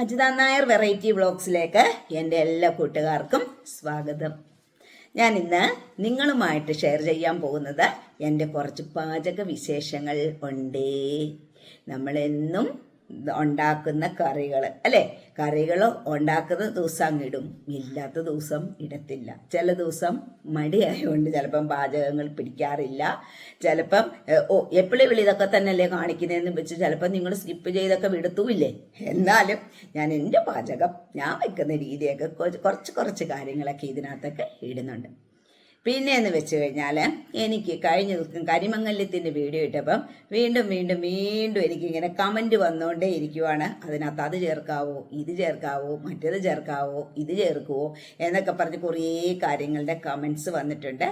Ajitha Nair variety വ്ളോഗ്സിലേക്ക് എന്റെ എല്ലാ കൂട്ടുകാർക്കും സ്വാഗതം. ഞാൻ ഇന്ന് നിങ്ങളുമായിട്ട് ഷെയർ ചെയ്യാൻ പോകുന്നത് എന്റെ കുറച്ച് പാചക വിശേഷങ്ങൾ ഉണ്ട്. നമ്മളെന്നും ഉണ്ടാക്കുന്ന കറികൾ അല്ലേ? കറികൾ ഉണ്ടാക്കുന്ന ദിവസം അങ്ങിടും ഇല്ലാത്ത ദിവസം ഇടത്തില്ല. ചില ദിവസം മടിയായതുകൊണ്ട് ചിലപ്പം പാചകങ്ങൾ പിടിക്കാറില്ല. ചിലപ്പം ഓ എപ്പോഴും വിളി ഇതൊക്കെ തന്നെയല്ലേ കാണിക്കുന്നതെന്ന് വെച്ച് ചിലപ്പം നിങ്ങൾ സ്കിപ്പ് ചെയ്തൊക്കെ വിടത്തൂല്ലേ? എന്നാലും ഞാൻ എന്റെ പാചകം ഞാൻ വെക്കുന്ന രീതിയൊക്കെ കുറച്ച് കുറച്ച് കാര്യങ്ങളൊക്കെ ഇതിനകത്തൊക്കെ ഇടുന്നുണ്ട്. പിന്നെ എന്ന് വെച്ച് കഴിഞ്ഞാൽ എനിക്ക് കഴിഞ്ഞ ദിവസം കരിമംഗല്യത്തിന്റെ വീഡിയോ ഇട്ടപ്പം വീണ്ടും വീണ്ടും വീണ്ടും എനിക്കിങ്ങനെ കമന്റ് വന്നുകൊണ്ടേ ഇരിക്കുവാണ്. അതിനകത്ത് അത് ചേർക്കാവോ ഇത് ചേർക്കാവോ മറ്റേത് ചേർക്കാവോ ഇത് ചേർക്കുവോ എന്നൊക്കെ പറഞ്ഞ് കുറേ കാര്യങ്ങളുടെ കമൻസ് വന്നിട്ടുണ്ട്.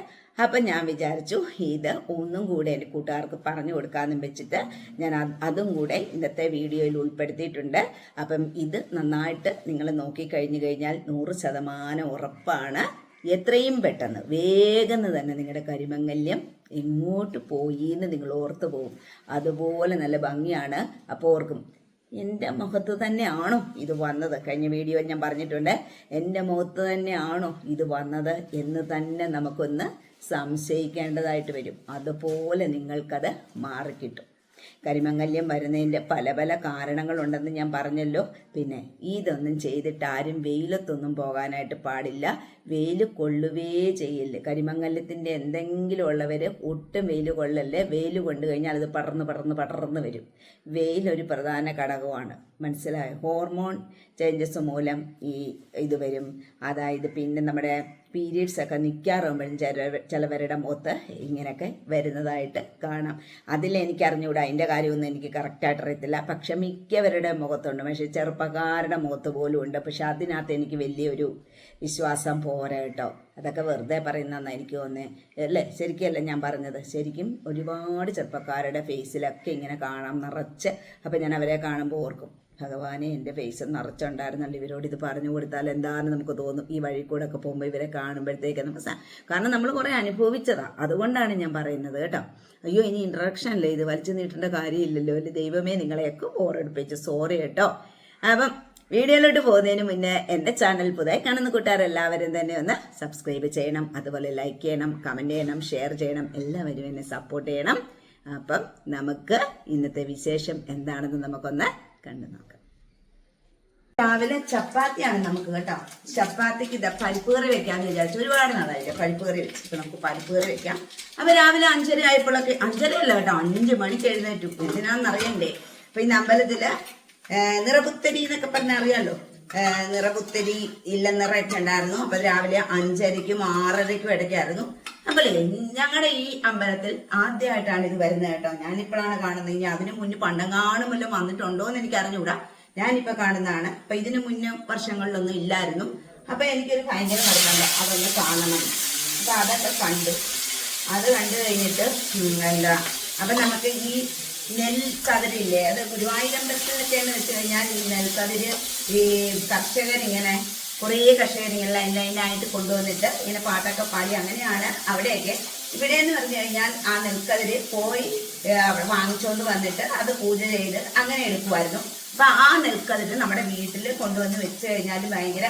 അപ്പം ഞാൻ വിചാരിച്ചു ഇത് ഒന്നും കൂടെ എന്റെ കൂട്ടുകാർക്ക് പറഞ്ഞു കൊടുക്കാമെന്നും വെച്ചിട്ട് ഞാൻ അതും കൂടെ ഇന്നത്തെ വീഡിയോയിൽ ഉൾപ്പെടുത്തിയിട്ടുണ്ട്. അപ്പം ഇത് നന്നായിട്ട് നിങ്ങൾ നോക്കിക്കഴിഞ്ഞു കഴിഞ്ഞാൽ നൂറ് ശതമാനം ഉറപ്പാണ്. എത്രയും പെട്ടെന്ന് വേഗം തന്നെ നിങ്ങളുടെ കരിമങ്ങല്യം എങ്ങോട്ട് പോയി എന്ന് നിങ്ങൾ ഓർത്തു പോകും അതുപോലെ നല്ല ഭംഗിയാണ്. അപ്പോൾ ഓർക്കും എന്റെ മുഖത്ത് തന്നെയാണോ ഇത് വന്നത്? കഴിഞ്ഞ വീഡിയോ ഞാൻ പറഞ്ഞിട്ടുണ്ട് എന്റെ മുഖത്ത് തന്നെയാണോ ഇത് വന്നത് എന്ന് തന്നെ നമുക്കൊന്ന് സംശയിക്കേണ്ടതായിട്ട് വരും. അതുപോലെ നിങ്ങൾക്കത് മാറിക്കിട്ടും. കരിമംഗല്യം വരുന്നതിന്റെ പല പല കാരണങ്ങളുണ്ടെന്ന് ഞാൻ പറഞ്ഞല്ലോ. പിന്നെ ഇതൊന്നും ചെയ്തിട്ട് ആരും വെയിലത്തൊന്നും പോകാനായിട്ട് പാടില്ല. വെയിൽ കൊള്ളുവേ ചെയ്യില്ല കരിമംഗല്യത്തിന്റെ എന്തെങ്കിലും ഉള്ളവർ ഒട്ടും വെയിൽ കൊള്ളല്ലേ? വെയിൽ കൊണ്ടു കഴിഞ്ഞാൽ അത് പടർന്ന് പടർന്ന് പടർന്ന് വരും. വെയിലൊരു പ്രധാന ഘടകമാണ്. മനസ്സിലായ? ഹോർമോൺ ചേഞ്ചസ് മൂലം ഈ ഇത് വരും. അതായത് പിന്നെ നമ്മുടെ പീരീഡ്സ് ഒക്കെ നിൽക്കാറാകുമ്പോഴും ചില ചിലവരുടെ മുഖത്ത് ഇങ്ങനെയൊക്കെ വരുന്നതായിട്ട് കാണാം. അതിലെനിക്ക് അറിഞ്ഞുകൂടാ അതിന്റെ കാര്യമൊന്നും എനിക്ക് കറക്റ്റായിട്ട് അറിയത്തില്ല. പക്ഷെ മിക്കവരുടെ മുഖത്തുണ്ട്. പക്ഷെ ചെറുപ്പക്കാരുടെ മുഖത്ത് പോലും ഉണ്ട്. പക്ഷെ അതിനകത്ത് എനിക്ക് വലിയൊരു വിശ്വാസം പോരാ കേട്ടോ. അതൊക്കെ വെറുതെ പറയുന്നതെന്നാണ് എനിക്ക് തോന്നുന്നത് അല്ലേ? ശരിക്കല്ല ഞാൻ പറഞ്ഞത്? ശരിക്കും ഒരുപാട് ചെറുപ്പക്കാരുടെ ഫേസിലൊക്കെ ഇങ്ങനെ കാണാം നിറച്ച്. അപ്പം ഞാൻ അവരെ കാണുമ്പോൾ ഓർക്കും. ഭഗവാനെ എന്റെ ഫേസ് നിറച്ചുണ്ടായിരുന്നല്ലോ. ഇവരോട് ഇത് പറഞ്ഞു കൊടുത്താൽ എന്താണെന്ന് നമുക്ക് തോന്നും. ഈ വഴി കൂടെ ഒക്കെ പോകുമ്പോൾ ഇവരെ കാണുമ്പോഴത്തേക്ക് നമുക്ക് കാരണം നമ്മൾ കുറേ അനുഭവിച്ചതാ. അതുകൊണ്ടാണ് ഞാൻ പറയുന്നത് കേട്ടോ. അയ്യോ ഇനി ഇൻട്രഡക്ഷൻ അല്ലേ? ഇത് വലിച്ചു നീട്ടേണ്ട കാര്യമില്ലല്ലോ. അല്ലേ ദൈവമേ നിങ്ങളെയൊക്കെ ബോറടിപ്പിച്ചു. സോറി കേട്ടോ. അപ്പം വീഡിയോയിലോട്ട് പോകുന്നതിന് മുന്നേ എന്റെ ചാനൽ പുതുതായി കാണുന്ന കൂട്ടുകാരെല്ലാവരും തന്നെ ഒന്ന് സബ്സ്ക്രൈബ് ചെയ്യണം. അതുപോലെ ലൈക്ക് ചെയ്യണം കമന്റ് ചെയ്യണം ഷെയർ ചെയ്യണം. എല്ലാവരും എന്നെ സപ്പോർട്ട് ചെയ്യണം. അപ്പം നമുക്ക് ഇന്നത്തെ വിശേഷം എന്താണെന്ന് നമുക്കൊന്ന് കണ്ടു നോക്കാം രാവിലെ ചപ്പാത്തിയാണ് നമുക്ക് കേട്ടോ. ചപ്പാത്തിക്ക് ഇതാ പരിപ്പ് കറി വെക്കാന്ന് വിചാരിച്ചു. ഒരുപാട് നാളായില്ല പരിപ്പ് കറി വെച്ചിട്ട് നമുക്ക് പരിപ്പ് കറി വെക്കാം. അപ്പൊ രാവിലെ അഞ്ചര ആയപ്പോഴൊക്കെ അഞ്ചര അല്ല കേട്ടോ അഞ്ച് മണിക്ക് എഴുന്നേറ്റു. എന്തിനാന്നറിയണ്ടേ അപ്പൊ ഇന്ന് അമ്പലത്തിൽ നിറപുത്തരി എന്നൊക്കെ പറഞ്ഞ അറിയാലോ? നിറപുത്തരി ഇല്ല നിറയൊക്കെ ഉണ്ടായിരുന്നു. അപ്പൊ രാവിലെ അഞ്ചരയ്ക്കും ആറരയ്ക്കും ഇടയ്ക്കായിരുന്നു. അപ്പളേ ഞങ്ങളുടെ ഈ അമ്പലത്തിൽ ആദ്യമായിട്ടാണ് ഇത് വരുന്നത് കേട്ടോ. ഞാനിപ്പോഴാണ് കാണുന്നത്. ഇനി അതിനു മുന്നേ പണ്ടങ്ങാനും വല്ലതും വന്നിട്ടുണ്ടോ എന്ന് എനിക്ക് അറിഞ്ഞുകൂടാ ഞാനിപ്പോ കാണുന്നതാണ്. അപ്പൊ ഇതിന് മുന്നേ വർഷങ്ങളിലൊന്നും ഇല്ലായിരുന്നു. അപ്പൊ എനിക്കൊരു ഭയങ്കര പറയുന്നുണ്ട് അതൊന്ന് കാണണം. അപ്പൊ അതൊക്കെ കണ്ടു. അത് കണ്ടു കഴിഞ്ഞിട്ട് എന്താ അപ്പൊ നമുക്ക് ഈ നെൽക്കതിരില്ലേ? അത് ഗുരുവായൂരമ്പലത്തിലൊക്കെ എന്ന് വെച്ച് കഴിഞ്ഞാൽ ഈ നെൽക്കതിര് ഈ കർഷകരിങ്ങനെ കുറേ കർഷകരിങ്ങനെ ലൈൻ ലൈനായിട്ട് കൊണ്ടുവന്നിട്ട് ഇങ്ങനെ പാട്ടൊക്കെ പാടി അങ്ങനെയാണ് അവിടെയൊക്കെ. ഇവിടെ എന്ന് പറഞ്ഞു കഴിഞ്ഞാൽ ആ നെൽക്കതിര് പോയി അവിടെ വാങ്ങിച്ചുകൊണ്ട് വന്നിട്ട് അത് പൂജ ചെയ്ത് അങ്ങനെ എടുക്കുമായിരുന്നു അപ്പൊ ആ നെൽക്കതിര് നമ്മുടെ വീട്ടിൽ കൊണ്ടുവന്ന് വെച്ച് കഴിഞ്ഞാൽ ഭയങ്കര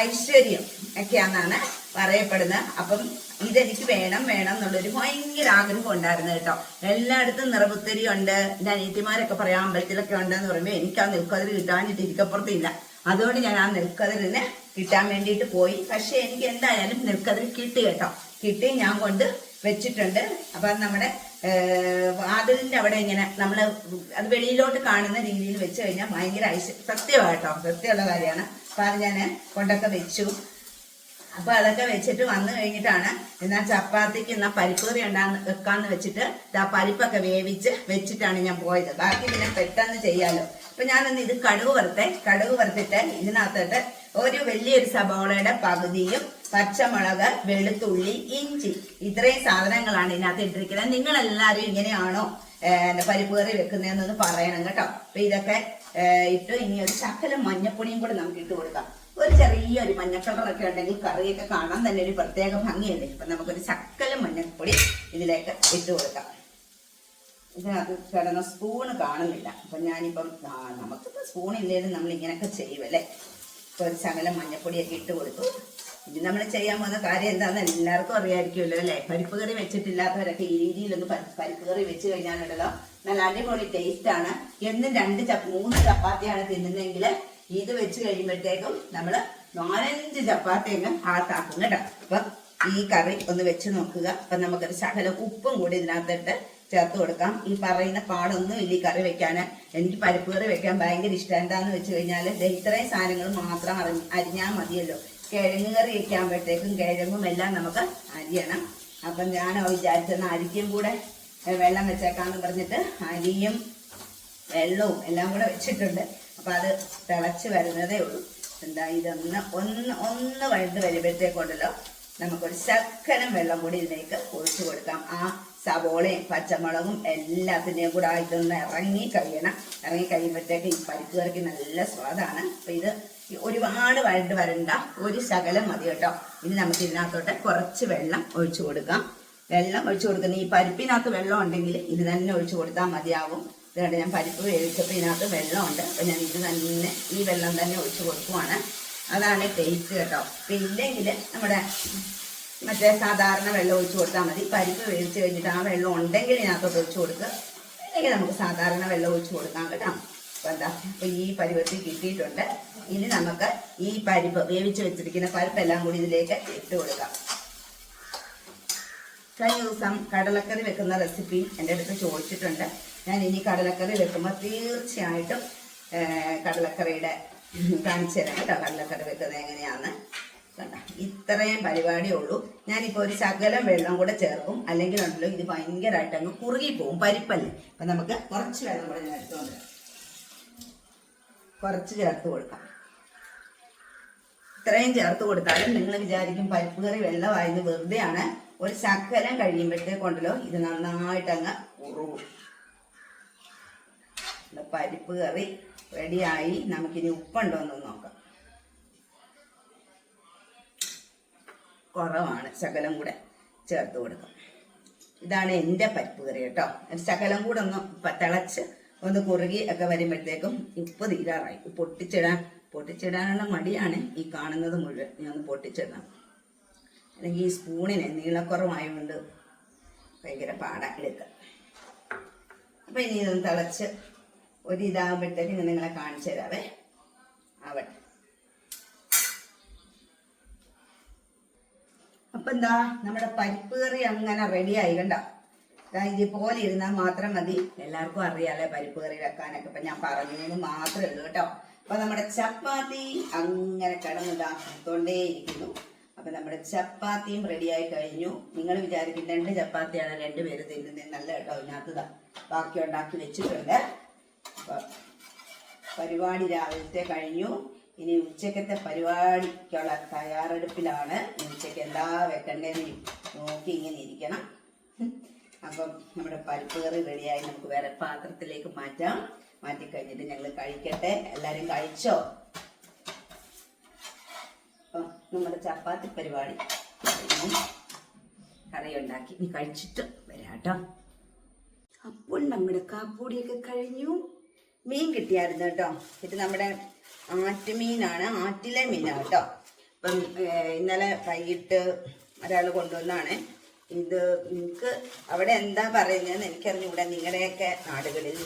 ഐശ്വര്യം ഒക്കെയാണെന്നാണ് പറയപ്പെടുന്നത്. അപ്പം ഇതെനിക്ക് വേണം വേണം എന്നുള്ളൊരു ഭയങ്കര ആഗ്രഹം ഉണ്ടായിരുന്നു കേട്ടോ. എല്ലായിടത്തും നിറപുത്തരി ഉണ്ട് എന്റെ അനിയത്തിമാരൊക്കെ പറയാം അമ്പലത്തിലൊക്കെ ഉണ്ടെന്ന് പറയുമ്പോൾ എനിക്ക് ആ നെൽക്കതിര് കിട്ടാനിട്ട് ഇരിക്കപ്പുറത്തില്ല അതുകൊണ്ട് ഞാൻ ആ നെൽക്കതിരിന് കിട്ടാൻ വേണ്ടിയിട്ട് പോയി. പക്ഷെ എനിക്ക് എന്തായാലും നിൽക്കതിൽ കിട്ടി കേട്ടോ. കിട്ടി ഞാൻ കൊണ്ട് വെച്ചിട്ടുണ്ട്. അപ്പം നമ്മുടെ വാതിലിന്റെ അവിടെ ഇങ്ങനെ നമ്മൾ അത് വെളിയിലോട്ട് കാണുന്ന രീതിയിൽ വെച്ച് കഴിഞ്ഞാൽ ഭയങ്കര സത്യമായിട്ടോ സത്യമുള്ള കാര്യമാണ്. അപ്പം അത് ഞാൻ കൊണ്ടൊക്കെ വെച്ചു. അപ്പൊ അതൊക്കെ വെച്ചിട്ട് വന്നു കഴിഞ്ഞിട്ടാണ് എന്നാ ചപ്പാത്തിക്ക് എന്നാ പരിപ്പ് കറി ഉണ്ടാന്ന് വെക്കാന്ന് വെച്ചിട്ട് ആ പരിപ്പൊക്കെ വേവിച്ച് വെച്ചിട്ടാണ് ഞാൻ പോയത്. ബാക്കി പിന്നെ പെട്ടെന്ന് ചെയ്യാലോ. അപ്പൊ ഞാനൊന്ന് ഇത് കടുക് വറുത്തെ കടുക് വറുത്തിട്ട് ഇതിനകത്തോട്ട് ഒരു വലിയൊരു സബോളയുടെ പകുതിയും പച്ചമുളക് വെളുത്തുള്ളി ഇഞ്ചി ഇത്രയും സാധനങ്ങളാണ് ഇതിനകത്ത് ഇട്ടിരിക്കുന്നത്. നിങ്ങൾ എല്ലാവരും ഇങ്ങനെയാണോ പരിപ്പ് കറി വെക്കുന്നതെന്നൊന്ന് പറയണം കേട്ടോ. അപ്പൊ ഇതൊക്കെ ഇട്ട് ഇനി ഒരു ശകലം മഞ്ഞപ്പൊടിയും കൂടെ നമുക്ക് ഇട്ട് കൊടുക്കാം. ഒരു ചെറിയൊരു മഞ്ഞ കളറൊക്കെ ഉണ്ടെങ്കിൽ കറിയൊക്കെ കാണാൻ തന്നെ ഒരു പ്രത്യേക ഭംഗിയല്ലേ അപ്പൊ നമുക്കൊരു ശക്കലം മഞ്ഞപ്പൊടി ഇതിലേക്ക് ഇട്ട് കൊടുക്കാം. ഇതിനകത്ത് കിടന്ന സ്പൂണ് കാണുന്നില്ല. അപ്പം ഞാനിപ്പം നമുക്കിപ്പോൾ സ്പൂൺ ഇല്ലെങ്കിലും നമ്മൾ ഇങ്ങനെയൊക്കെ ചെയ്യുമല്ലേ ഇപ്പൊ ഒരു ശകലം മഞ്ഞപ്പൊടിയൊക്കെ ഇട്ട് കൊടുത്തു. ഇനി നമ്മൾ ചെയ്യാൻ പോകുന്ന കാര്യം എന്താണെന്ന് എല്ലാവർക്കും അറിയാമായിരിക്കുമല്ലോ അല്ലേ? പരിപ്പ് കറി വെച്ചിട്ടില്ലാത്തവരൊക്കെ ഈ രീതിയിലൊന്ന് പരി- പരിപ്പ് കറി വെച്ച് കഴിഞ്ഞാലുണ്ടല്ലോ നല്ല അടിപൊളി ടേസ്റ്റ് ആണ്. എന്നും രണ്ട് ചപ്പ മൂന്ന് ചപ്പാത്തിയാണ് തിന്നുന്നതെങ്കിൽ ഇത് വെച്ച് കഴിയുമ്പോഴത്തേക്കും നമ്മൾ നാലഞ്ച് ചപ്പാത്തി അങ്ങ് ആത്താക്കും കേട്ടോ? അപ്പം ഈ കറി ഒന്ന് വെച്ച് നോക്കുക. അപ്പം നമുക്കൊരു ശകലം ഉപ്പും കൂടി ഇതിനകത്തിട്ട് ചേർത്ത് കൊടുക്കാം. ഈ പറയുന്ന പാടൊന്നും ഇല്ല ഈ കറി വെക്കാൻ എനിക്ക് പരിപ്പ് കറി വെക്കാൻ ഭയങ്കര ഇഷ്ടം. എന്താന്ന് വെച്ച് കഴിഞ്ഞാൽ ഇത്രയും സാധനങ്ങൾ മാത്രം അറി അരിഞ്ഞാൽ മതിയല്ലോ. കിഴങ്ങ് കറി വെക്കാകുമ്പോഴത്തേക്കും കിഴങ്ങും എല്ലാം നമുക്ക് അരിയണം. അപ്പം ഞാൻ വിചാരിച്ചെന്ന് അരിക്കും കൂടെ വെള്ളം വെച്ചേക്കാന്ന് പറഞ്ഞിട്ട് അരിയും വെള്ളവും എല്ലാം കൂടെ വെച്ചിട്ടുണ്ട്. അപ്പം അത് തിളച്ച് വരുന്നതേ ഉള്ളൂ. എന്താ ഇതൊന്ന് ഒന്ന് ഒന്ന് വഴുത് വരുമ്പോഴത്തേക്കുണ്ടല്ലോ നമുക്കൊരു ശക്കനം വെള്ളം കൂടി ഇതിലേക്ക് ഒഴിച്ചു കൊടുക്കാം. ആ സവോളയും പച്ചമുളകും എല്ലാത്തിന്റെയും കൂടെ ഇതൊന്ന് ഇറങ്ങി കഴിയണം. ഇറങ്ങി കഴിയുമ്പോഴത്തേക്ക് ഈ പരിപ്പ് കറിക്ക് നല്ല സ്വാദാണ്. അപ്പം ഇത് ഒരുപാട് വരണ്ട് വരണ്ട ഒരു ശകലം മതി കേട്ടോ. ഇനി നമുക്ക് ഇതിനകത്തോട്ട് കുറച്ച് വെള്ളം ഒഴിച്ചു കൊടുക്കാം. വെള്ളം ഒഴിച്ചു കൊടുക്കുന്ന ഈ പരിപ്പിനകത്ത് വെള്ളം ഉണ്ടെങ്കിൽ ഇത് തന്നെ ഒഴിച്ചു കൊടുത്താൽ മതിയാവും. ഇതുകൊണ്ട് ഞാൻ പരിപ്പ് വേവിച്ചപ്പോൾ ഇതിനകത്ത് വെള്ളമുണ്ട്. അപ്പം ഞാൻ ഇത് തന്നെ ഈ വെള്ളം തന്നെ ഒഴിച്ചു കൊടുക്കുവാണ്. അതാണ് ടേസ്റ്റ് കേട്ടോ. അപ്പം ഇല്ലെങ്കിൽ നമ്മുടെ മറ്റേ സാധാരണ വെള്ളം ഒഴിച്ചു കൊടുത്താൽ മതി. പരിപ്പ് വേവിച്ച് കഴിഞ്ഞിട്ട് ആ വെള്ളം ഉണ്ടെങ്കിൽ ഇതിനകത്തോട്ട് ഒഴിച്ചു കൊടുക്കുക അല്ലെങ്കിൽ നമുക്ക് സാധാരണ വെള്ളം ഒഴിച്ചു കൊടുക്കാം കേട്ടോ. അപ്പോൾ എന്താ? അപ്പം ഈ പരുവത്തിൽ കിട്ടിയിട്ടുണ്ട്. ഇനി നമുക്ക് ഈ പരിപ്പ് വേവിച്ച് വെച്ചിരിക്കുന്ന പരിപ്പെല്ലാം കൂടി ഇതിലേക്ക് ഇട്ട് കൊടുക്കാം. കഴിഞ്ഞ ദിവസം കടലക്കറി വെക്കുന്ന റെസിപ്പി എന്റെ അടുത്ത് ചോദിച്ചിട്ടുണ്ട്. ഞാൻ ഇനി കടലക്കറി വെക്കുമ്പോൾ തീർച്ചയായിട്ടും കടലക്കറിയുടെ കാണിച്ചു തരാം കേട്ടോ. കടലക്കറി വെക്കുന്നത് എങ്ങനെയാന്ന്. കണ്ട ഇത്രയും പരിപാടിയേ ഉള്ളൂ. ഞാനിപ്പോൾ ഒരു ശകലം വെള്ളം കൂടെ ചേർക്കും. അല്ലെങ്കിൽ ഉണ്ടല്ലോ ഇത് ഭയങ്കരമായിട്ട് അങ്ങ് കുറുകി പോകും പരിപ്പല്ലേ? അപ്പം നമുക്ക് കുറച്ച് വെള്ളം കൂടെ ഞാൻ എടുത്തുകൊണ്ട്. കുറച്ച് ചേർത്ത് കൊടുക്കാം. ഇത്രയും ചേർത്ത് കൊടുത്താലും നിങ്ങൾ വിചാരിക്കും പരിപ്പ് കറി വെള്ളമായത് വെറുതെയാണ്. ഒരു ശകലം കഴിയുമ്പോഴത്തേക്കുണ്ടല്ലോ ഇത് നന്നായിട്ട് അങ്ങ് ഉറുകും പരിപ്പ് കറി റെഡിയായി. നമുക്കിനി ഉപ്പുണ്ടോ എന്ന് നോക്കാം. കുറവാണ്. ശകലം കൂടെ ചേർത്ത് കൊടുക്കാം. ഇതാണ് എന്റെ പരിപ്പ് കറി കേട്ടോ. ശകലം കൂടെ ഒന്ന് തിളച്ച് ഒന്ന് കുറുകി ഒക്കെ വരുമ്പോഴത്തേക്കും ഉപ്പ് തീരാറായി. പൊട്ടിച്ചിടാൻ പൊട്ടിച്ചിടാനുള്ള മടിയാണ് ഈ കാണുന്നത് മുഴുവൻ. ഞാൻ ഒന്ന് പൊട്ടിച്ചിടണം. അല്ലെങ്കിൽ ഈ സ്പൂണിന് നീളക്കുറവായതുകൊണ്ട് ഭയങ്കര പാടാ എടുക്കുക അപ്പം ഇനി ഇതൊന്ന് തിളച്ച് ഒരു ഇതാകുമ്പോഴത്തേക്ക് നിങ്ങളെ കാണിച്ചു തരാവേ. ആവട്ടെ. അപ്പൊ എന്താ നമ്മുടെ പരിപ്പ് കറി അങ്ങനെ റെഡിയായി കണ്ട? ദാ ഇതുപോലെ ഇരുന്നാൽ മാത്രം മതി. എല്ലാവർക്കും അറിയാലേ പരിപ്പ് കറി വെക്കാനൊക്കെ. ഇപ്പൊ ഞാൻ പറഞ്ഞതിന് മാത്രമേ ഉള്ളൂ കേട്ടോ. അപ്പൊ നമ്മുടെ ചപ്പാത്തി അങ്ങനെ കിടന്നതാ തൊണ്ടേ ഇരിക്കുന്നു അപ്പൊ നമ്മുടെ ചപ്പാത്തിയും റെഡിയായി കഴിഞ്ഞു. നിങ്ങൾ വിചാരിക്കും രണ്ട് ചപ്പാത്തിയാണ് രണ്ട് രണ്ടുപേര് തിന്നുന്നത്. നല്ല കേട്ടോ ഇതിനകത്ത് ബാക്കി ഉണ്ടാക്കി വെച്ചിട്ടുണ്ട്. അപ്പൊ പരിപാടി രാവിലത്തെ കഴിഞ്ഞു. ഇനി ഉച്ചക്കത്തെ പരിപാടിക്കുള്ള തയ്യാറെടുപ്പിലാണ്. ഉച്ചയ്ക്ക് എന്താ വെക്കണ്ടേന്ന് നോക്കി ഇങ്ങനെ ഇരിക്കണം. അപ്പം നമ്മുടെ പരിപ്പ് കറി റെഡിയായി. നമുക്ക് വേറെ പാത്രത്തിലേക്ക് മാറ്റാം. മാറ്റി കഴിഞ്ഞിട്ട് ഞങ്ങൾ കഴിക്കട്ടെ. എല്ലാവരും കഴിച്ചോ? അപ്പം നമ്മുടെ ചപ്പാത്തി പരിപാടി. കറി ഉണ്ടാക്കി ഇനി കഴിച്ചിട്ട് വരാട്ടോ അപ്പോൾ നമ്മുടെ കാപ്പൂടിയൊക്കെ കഴിഞ്ഞു. മീൻ കിട്ടിയായിരുന്നു കേട്ടോ. ഇത് നമ്മുടെ ആറ്റുമീനാണ് ആറ്റിലെ മീനാണ് കേട്ടോ. അപ്പം ഇന്നലെ വൈകിട്ട് ഒരാൾ കൊണ്ടുവന്നാണ്. ഇത് നിങ്ങൾക്ക് അവിടെ എന്താ പറയുന്നതെന്ന് എനിക്കറിഞ്ഞൂടെ നിങ്ങളുടെയൊക്കെ നാടുകളിൽ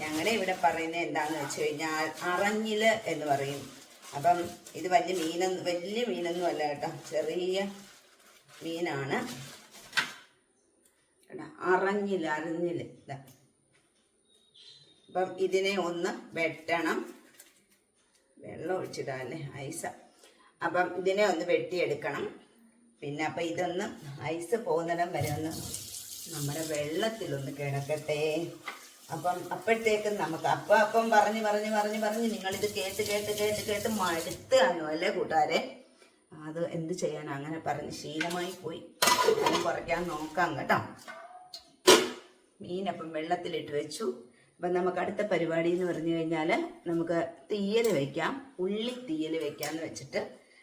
ഞങ്ങളുടെ ഇവിടെ പറയുന്നത് എന്താണെന്ന് വെച്ച് കഴിഞ്ഞാൽ അറഞ്ഞിൽ എന്ന് പറയും. അപ്പം ഇത് വലിയ മീനൊന്നും വലിയ മീനൊന്നും അല്ല കേട്ടോ. ചെറിയ മീനാണ്. അറിഞ്ഞില്ല ഇതാ അപ്പം ഇതിനെ ഒന്ന് വെട്ടണം. വെള്ളം ഒഴിച്ചിടാല്ലേ ഐസ. അപ്പം ഇതിനെ ഒന്ന് വെട്ടിയെടുക്കണം. പിന്നെ അപ്പം ഇതൊന്ന് ഐസ് പോകുന്നിടം വരെ ഒന്ന് നമ്മുടെ വെള്ളത്തിലൊന്ന് കിടക്കട്ടെ. അപ്പം അപ്പോഴത്തേക്കും നമുക്ക് അപ്പം അപ്പം പറഞ്ഞ് പറഞ്ഞ് പറഞ്ഞ് പറഞ്ഞ് നിങ്ങളിത് കേട്ട് കേട്ട് കേട്ട് കേട്ട് മടുത്ത് കാണും അല്ലേ കൂട്ടുകാരെ? അത് എന്ത് ചെയ്യാൻ അങ്ങനെ പറഞ്ഞ് ശീലമായി പോയി. കുറയ്ക്കാൻ നോക്കാം കേട്ടോ. മീനപ്പം വെള്ളത്തിലിട്ട് വെച്ചു. അപ്പം നമുക്ക് അടുത്ത പരിപാടി എന്ന് പറഞ്ഞു കഴിഞ്ഞാൽ നമുക്ക് തീയൽ വെക്കാം. ഉള്ളി തീയൽ വെക്കാന്ന് വെച്ചിട്ട്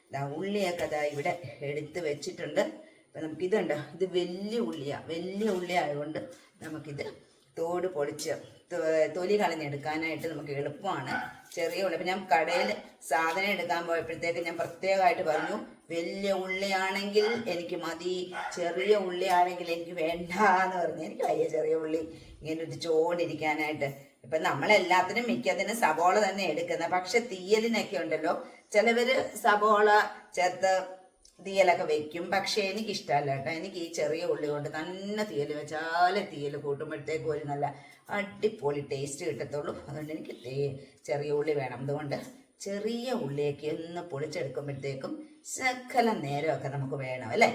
ഇതാ ഉള്ളിയൊക്കെ ദാ ഇവിടെ എടുത്ത് വെച്ചിട്ടുണ്ട്. അപ്പം നമുക്ക് ഇതുണ്ട് ഇത് വലിയ ഉള്ളിയാണ് വലിയ ഉള്ളി ആയതുകൊണ്ട് നമുക്കിത് തോട് പൊളിച്ച് തൊലി കളഞ്ഞെടുക്കാനായിട്ട് നമുക്ക് എളുപ്പമാണ്. ചെറിയ ഉള്ളി. ഞാൻ കടയിൽ സാധനം എടുക്കാൻ പോയപ്പോഴത്തേക്ക് ഞാൻ പ്രത്യേകമായിട്ട് പറഞ്ഞു വലിയ ഉള്ളിയാണെങ്കിൽ എനിക്ക് മതി ചെറിയ ഉള്ളിയാണെങ്കിൽ എനിക്ക് വേണ്ട എന്ന് പറഞ്ഞു. എനിക്ക് വയ്യ ചെറിയ ഉള്ളി ഇങ്ങനെ ഒരു ചോടിരിക്കാനായിട്ട് ഇപ്പം നമ്മളെല്ലാത്തിനും മിക്കതിനും സബോള തന്നെ എടുക്കുന്നത് പക്ഷെ തീയലിനൊക്കെ ഉണ്ടല്ലോ ചിലവര് സബോള ചേർത്ത് തീയലൊക്കെ വെക്കും. പക്ഷേ എനിക്കിഷ്ടമല്ല കേട്ടോ. എനിക്ക് ഈ ചെറിയ ഉള്ളി കൊണ്ട് തന്നെ തീയൽ വെച്ചാൽ തീയൽ കൂട്ടുമ്പോഴത്തേക്കും ഒരു നല്ല അടിപൊളി ടേസ്റ്റ് കിട്ടത്തുള്ളൂ. അതുകൊണ്ട് എനിക്ക് ചെറിയ ഉള്ളി വേണം. അതുകൊണ്ട് ചെറിയ ഉള്ളിയൊക്കെ ഒന്ന് പൊളിച്ചെടുക്കുമ്പോഴത്തേക്കും സകല നേരമൊക്കെ നമുക്ക് വേണം അല്ലേ?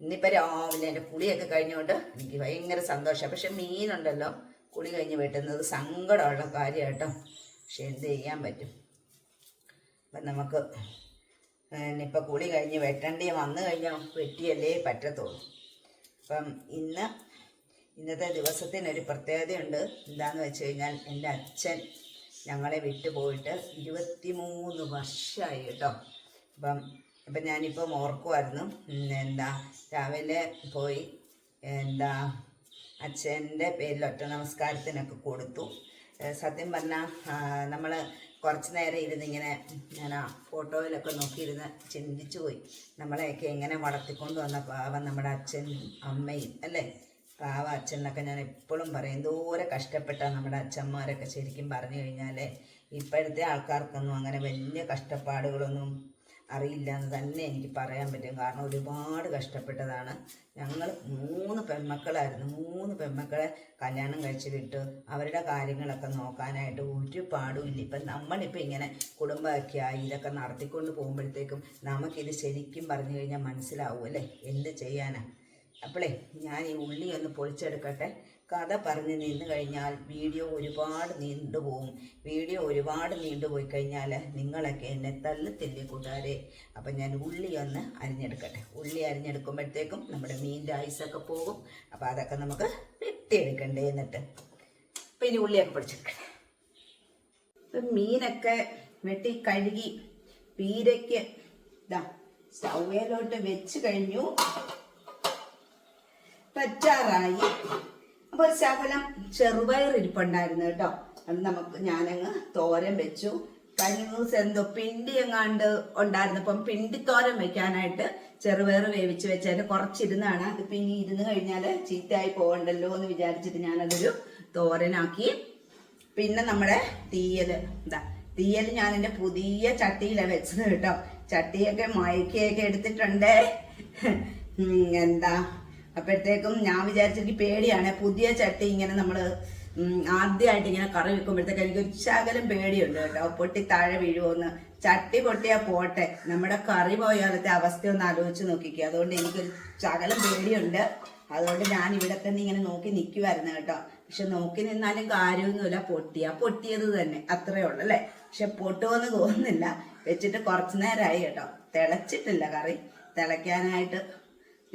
ഇന്നിപ്പോൾ രാവിലെ എന്റെ കുളിയൊക്കെ കഴിഞ്ഞുകൊണ്ട് എനിക്ക് ഭയങ്കര സന്തോഷമാണ് പക്ഷെ മീനുണ്ടല്ലോ കുളി കഴിഞ്ഞ് വെട്ടുന്നത് സങ്കടമുള്ള കാര്യം കേട്ടോ പക്ഷെ എന്ത് ചെയ്യാൻ പറ്റും? അപ്പം നമുക്ക് ഇനിയിപ്പോൾ കുളി കഴിഞ്ഞ് വെട്ടേണ്ടി വന്നു കഴിഞ്ഞാൽ വെട്ടിയല്ലേ പറ്റത്തുള്ളൂ. അപ്പം ഇന്ന് ഇന്നത്തെ ദിവസത്തിനൊരു പ്രത്യേകതയുണ്ട്. എന്താണെന്ന് വെച്ച് കഴിഞ്ഞാൽ എന്റെ അച്ഛൻ ഞങ്ങളെ വിട്ടുപോയിട്ട് ഇരുപത്തിമൂന്ന് വർഷമായി കേട്ടോ. അപ്പം അപ്പം ഞാനിപ്പം ഓർക്കുമായിരുന്നു എന്താ രാവിലെ പോയി എന്താ അച്ഛന്റെ പേരിൽ ഒറ്റ നമസ്കാരത്തിനൊക്കെ കൊടുത്തു. സത്യം പറഞ്ഞാൽ നമ്മൾ കുറച്ച് നേരം ഇരുന്നിങ്ങനെ ഞാൻ ആ ഫോട്ടോയിലൊക്കെ നോക്കിയിരുന്ന് ചിന്തിച്ചു പോയി. നമ്മളെയൊക്കെ എങ്ങനെ വളർത്തിക്കൊണ്ട് വന്ന പാവം നമ്മുടെ അച്ഛനും അമ്മയും അല്ലേ? അച്ഛൻ എന്നൊക്കെ ഞാൻ എപ്പോഴും പറയും ദൂരെ കഷ്ടപ്പെട്ട നമ്മുടെ അച്ഛന്മാരൊക്കെ ശരിക്കും പറഞ്ഞു കഴിഞ്ഞാൽ ഇപ്പോഴത്തെ ആൾക്കാർക്കൊന്നും അങ്ങനെ വലിയ കഷ്ടപ്പാടുകളൊന്നും അറിയില്ല എന്ന് തന്നെ എനിക്ക് പറയാൻ പറ്റും. കാരണം ഒരുപാട് കഷ്ടപ്പെട്ടതാണ്. ഞങ്ങൾ മൂന്ന് പെൺമക്കളായിരുന്നു. മൂന്ന് പെൺമക്കളെ കല്യാണം കഴിച്ച് വിട്ട് അവരുടെ കാര്യങ്ങളൊക്കെ നോക്കാനായിട്ട് ഒരു പാടും ഇല്ല. ഇപ്പം നമ്മളിപ്പോൾ ഇങ്ങനെ കുടുംബമൊക്കെ ആയി ഇതൊക്കെ നടത്തിക്കൊണ്ട് പോകുമ്പോഴത്തേക്കും നമുക്കിത് ശരിക്കും പറഞ്ഞു കഴിഞ്ഞാൽ മനസ്സിലാവും അല്ലേ? എന്ത് ചെയ്യാനാ? അപ്പോളേ ഞാൻ ഈ ഉള്ളി ഒന്ന് പൊളിച്ചെടുക്കട്ടെ. കഥ പറഞ്ഞ് നിന്ന് കഴിഞ്ഞാൽ വീഡിയോ ഒരുപാട് നീണ്ടുപോകും വീഡിയോ ഒരുപാട് നീണ്ടുപോയി കഴിഞ്ഞാൽ നിങ്ങളൊക്കെ എന്നെ തല്ലത്തില്ലേ കൂട്ടുകാരെ. അപ്പം ഞാൻ ഉള്ളി ഒന്ന് അരിഞ്ഞെടുക്കട്ടെ. ഉള്ളി അരിഞ്ഞെടുക്കുമ്പോഴത്തേക്കും നമ്മുടെ മീനിന്റെ ഐസൊക്കെ പോകും. അപ്പോൾ അതൊക്കെ നമുക്ക് വെട്ടിയെടുക്കണ്ടേ എന്നിട്ട്. അപ്പം ഇനി ഉള്ളിയൊക്കെ പൊളിച്ചെടുക്കട്ടെ. ഇപ്പം മീനൊക്കെ വെട്ടി കഴുകി പീരയ്ക്ക് ഇതാ സ്റ്റൗവേലോട്ട് വെച്ച് കഴിഞ്ഞു. പറ്റാറായി. അപ്പൊ ഒരു ശകലം ചെറുപയർ ഇരിപ്പുണ്ടായിരുന്നു കേട്ടോ. അത് നമുക്ക് ഞാനങ്ങ് തോരൻ വെച്ചു. കഴിഞ്ഞ ദിവസം എന്തോ പിണ്ടി എങ്ങാണ്ട് ഉണ്ടായിരുന്നപ്പം പിണ്ടി തോരൻ വെക്കാനായിട്ട് ചെറുപയർ വേവിച്ച് വെച്ചതിന്റെ കുറച്ചിരുന്നാണ്. അത് ഇനി ഇരുന്ന് കഴിഞ്ഞാൽ ചീത്തയായി പോകണ്ടല്ലോ എന്ന് വിചാരിച്ചിട്ട് ഞാനതൊരു തോരനാക്കി. പിന്നെ നമ്മുടെ തീയൽ. എന്താ തീയൽ ഞാൻ എന്റെ പുതിയ ചട്ടിയിലാണ് വെച്ചത് കേട്ടോ. ചട്ടിയൊക്കെ മയക്കയൊക്കെ എടുത്തിട്ടുണ്ട്. എന്താ? അപ്പോഴത്തേക്കും ഞാൻ വിചാരിച്ചെനിക്ക് പേടിയാണ്. പുതിയ ചട്ടി ഇങ്ങനെ നമ്മൾ ആദ്യമായിട്ട് ഇങ്ങനെ കറി വെക്കുമ്പോഴത്തേക്ക് എനിക്ക് ശകലം പേടിയുണ്ട് കേട്ടോ. പൊട്ടി താഴെ വീഴുമോന്ന് ചട്ടി പൊട്ടിയാ പോട്ടെ. നമ്മുടെ കറി പോയാലത്തെ അവസ്ഥ ഒന്ന് ആലോചിച്ച് നോക്കിക്കുക അതുകൊണ്ട് എനിക്കൊരു ശകലം പേടിയുണ്ട്. അതുകൊണ്ട് ഞാൻ ഇവിടെ തന്നെ ഇങ്ങനെ നോക്കി നിൽക്കുമായിരുന്നു കേട്ടോ. പക്ഷെ നോക്കി നിന്നാലും കാര്യമൊന്നുമില്ല. പൊട്ടിയാ പൊട്ടിയത് തന്നെ. അത്രേ ഉള്ളു അല്ലേ? പക്ഷെ പൊട്ടുമെന്ന് തോന്നുന്നില്ല. വെച്ചിട്ട് കുറച്ചു നേരമായി കേട്ടോ. തിളച്ചിട്ടില്ല കറി. തിളയ്ക്കാനായിട്ട്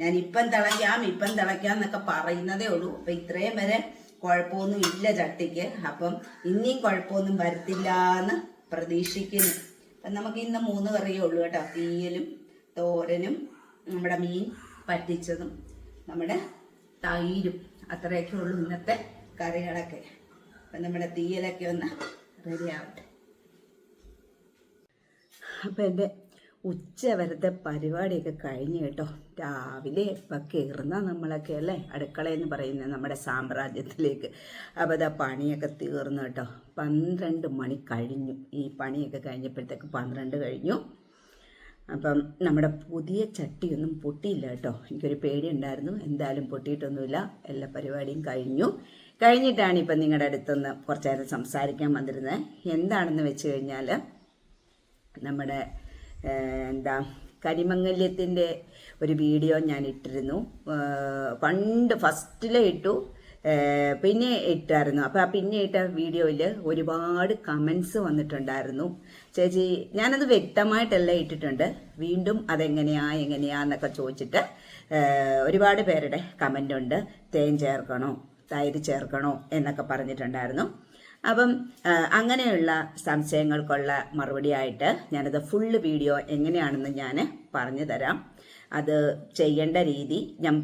ഞാൻ ഇപ്പം തിളയ്ക്കാം ഇപ്പം തിളയ്ക്കാം എന്നൊക്കെ പറയുന്നതേ ഉള്ളൂ. അപ്പൊ ഇത്രയും വരെ കുഴപ്പമൊന്നും ഇല്ല ചട്ടിക്ക്. അപ്പം ഇനിയും കുഴപ്പമൊന്നും വരത്തില്ല എന്ന് പ്രതീക്ഷിക്കുന്നു. അപ്പം നമുക്ക് ഇന്ന് മൂന്ന് കറിയേ ഉള്ളൂ കേട്ടോ. തീയലും തോരനും നമ്മുടെ മീൻ പറ്റിച്ചതും നമ്മുടെ തൈരും. അത്രയൊക്കെ ഉള്ളൂ ഇന്നത്തെ കറികളൊക്കെ. അപ്പം നമ്മുടെ തീയലൊക്കെ ഒന്ന് റെഡി ആവട്ടെ. അപ്പം എന്റെ ഉച്ച വരത്തെ പരിപാടിയൊക്കെ കഴിഞ്ഞ് കേട്ടോ. രാവിലെ ഇപ്പം കയറുന്ന നമ്മളൊക്കെ അല്ലേ? അടുക്കള എന്ന് പറയുന്നത് നമ്മുടെ സാമ്രാജ്യത്തിലേക്ക്. അപ്പോൾ അതാ പണിയൊക്കെ തീർന്നു കേട്ടോ. പന്ത്രണ്ട് മണി കഴിഞ്ഞു. ഈ പണിയൊക്കെ കഴിഞ്ഞപ്പോഴത്തേക്ക് പന്ത്രണ്ട് കഴിഞ്ഞു. അപ്പം നമ്മുടെ പുതിയ ചട്ടിയൊന്നും പൊട്ടിയില്ല കേട്ടോ. എനിക്കൊരു പേടിയുണ്ടായിരുന്നു. എന്തായാലും പൊട്ടിയിട്ടൊന്നുമില്ല. എല്ലാ പരിപാടിയും കഴിഞ്ഞു. കഴിഞ്ഞിട്ടാണ് ഇപ്പം നിങ്ങളുടെ അടുത്തുനിന്ന് കുറച്ച് നേരം സംസാരിക്കാൻ വന്നിരുന്നത്. എന്താണെന്ന് വെച്ച് കഴിഞ്ഞാൽ നമ്മുടെ എന്താ കരിമംഗല്യത്തിന്റെ ഒരു വീഡിയോ ഞാൻ ഇട്ടിരുന്നു. പണ്ട് ഫസ്റ്റിലെ ഇട്ടു. പിന്നെ ഇട്ടായിരുന്നു. അപ്പോൾ ആ പിന്നെ ഇട്ട വീഡിയോയിൽ ഒരുപാട് കമൻസ് വന്നിട്ടുണ്ടായിരുന്നു. ചേച്ചി ഞാനത് വ്യക്തമായിട്ടല്ല ഇട്ടിട്ടുണ്ട്. വീണ്ടും അതെങ്ങനെയാ എങ്ങനെയാ എന്നൊക്കെ ചോദിച്ചിട്ട് ഒരുപാട് പേരുടെ കമന്റ് ഉണ്ട് തേൻ ചേർക്കണോ തൈര് ചേർക്കണോ എന്നൊക്കെ പറഞ്ഞിട്ടുണ്ടായിരുന്നു. അപ്പം അങ്ങനെയുള്ള സംശയങ്ങൾക്കുള്ള മറുപടിയായിട്ട് ഞാനത് ഫുള്ള് വീഡിയോ എങ്ങനെയാണെന്ന് ഞാൻ പറഞ്ഞു തരാം. അത് ചെയ്യേണ്ട രീതി ഞാൻ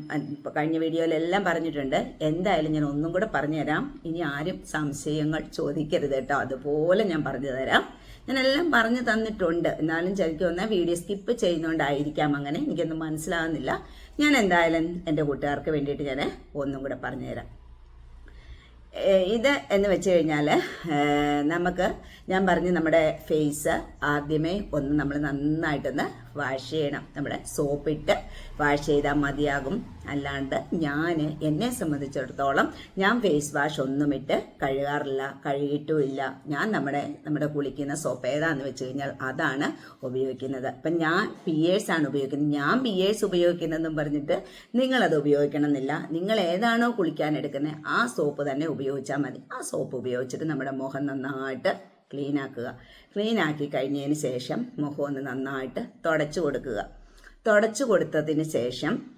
കഴിഞ്ഞ വീഡിയോയിലെല്ലാം പറഞ്ഞിട്ടുണ്ട്. എന്തായാലും ഞാൻ ഒന്നും കൂടെ പറഞ്ഞുതരാം ഇനി ആരും സംശയങ്ങൾ ചോദിക്കരുത് കേട്ടോ. അതുപോലെ ഞാൻ പറഞ്ഞു തരാം. ഞാൻ എല്ലാം പറഞ്ഞു തന്നിട്ടുണ്ട്. എന്നാലും ശരിക്കും വന്നാൽ വീഡിയോ സ്കിപ്പ് ചെയ്യുന്നതുകൊണ്ടായിരിക്കാം അങ്ങനെ. എനിക്കൊന്നും മനസ്സിലാകുന്നില്ല ഞാൻ എന്തായാലും എന്റെ കൂട്ടുകാർക്ക് വേണ്ടിയിട്ട് ഞാൻ ഒന്നും കൂടെ പറഞ്ഞുതരാം ഇത് എന്ന് വെച്ച് കഴിഞ്ഞാൽ നമുക്ക് ഞാൻ പറഞ്ഞു നമ്മുടെ ഫേസ് ആദ്യമേ ഒന്ന് നമ്മൾ നന്നായിട്ടൊന്ന് വാഷ് ചെയ്യണം. നമ്മുടെ സോപ്പിട്ട് വാഷ് ചെയ്താൽ മതിയാകും. അല്ലാണ്ട് ഞാൻ എന്നെ സംബന്ധിച്ചിടത്തോളം ഞാൻ ഫേസ് വാഷ് ഒന്നും ഇട്ട് കഴുകാറില്ല കഴുകിയിട്ടുമില്ല ഞാൻ നമ്മുടെ നമ്മുടെ കുളിക്കുന്ന സോപ്പ് ഏതാണെന്ന് വെച്ച് കഴിഞ്ഞാൽ അതാണ് ഉപയോഗിക്കുന്നത്. അപ്പം ഞാൻ പിയേഴ്സ് ആണ് ഉപയോഗിക്കുന്നത്. ഞാൻ പിയേഴ്സ് ഉപയോഗിക്കുന്നതെന്നും പറഞ്ഞിട്ട് നിങ്ങളത് ഉപയോഗിക്കണമെന്നില്ല. നിങ്ങൾ ഏതാണോ കുളിക്കാൻ എടുക്കുന്നത് ആ സോപ്പ് തന്നെ ഉപയോഗിച്ചാൽ മതി. ആ സോപ്പ് ഉപയോഗിച്ചിട്ട് നമ്മുടെ മുഖം നന്നായിട്ട് ക്ലീൻ ആക്കി കഴിഞ്ഞതിന് ശേഷം മുഖം ഒന്ന് നന്നായിട്ട് തുടച്ചു കൊടുക്കുക. തുടച്ചു കൊടുത്തതിന് ശേഷം